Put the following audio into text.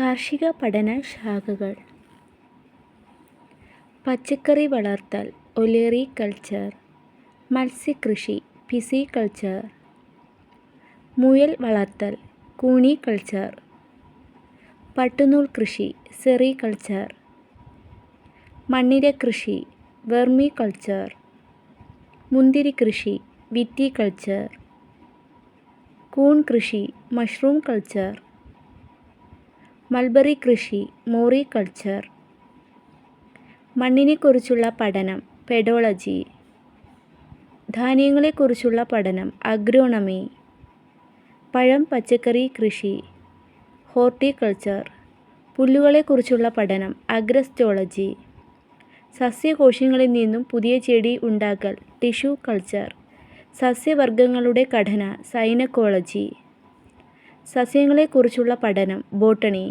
കാർഷിക പഠന ശാഖകൾ. പച്ചക്കറി വളർത്തൽ ഒലേറി കൾച്ചർ മത്സ്യകൃഷി പിസി കൾച്ചർ മുയൽ വളർത്തൽ കൂണി കൾച്ചർ പട്ടുനൂൽ കൃഷി സെറി കൾച്ചർ മണ്ണിര കൃഷി വെർമി കൾച്ചർ മുന്തിരി കൃഷി വിറ്റി കൾച്ചർ കൂൺ കൃഷി മഷ്റൂം കൾച്ചർ മൾബറി കൃഷി മോറി കൾച്ചർ മണ്ണിനെക്കുറിച്ചുള്ള പഠനം പെഡോളജി ധാന്യങ്ങളെക്കുറിച്ചുള്ള പഠനം അഗ്രോണമി പഴം പച്ചക്കറി കൃഷി ഹോർട്ടിക്കൾച്ചർ പുല്ലുകളെക്കുറിച്ചുള്ള പഠനം അഗ്രസ്റ്റോളജി സസ്യകോശങ്ങളിൽ നിന്നും പുതിയ ചെടി ഉണ്ടാക്കൽ ടിഷ്യൂ കൾച്ചർ സസ്യവർഗങ്ങളുടെ ഘടന സൈനക്കോളജി സസ്യങ്ങളെക്കുറിച്ചുള്ള പഠനം ബോട്ടണി.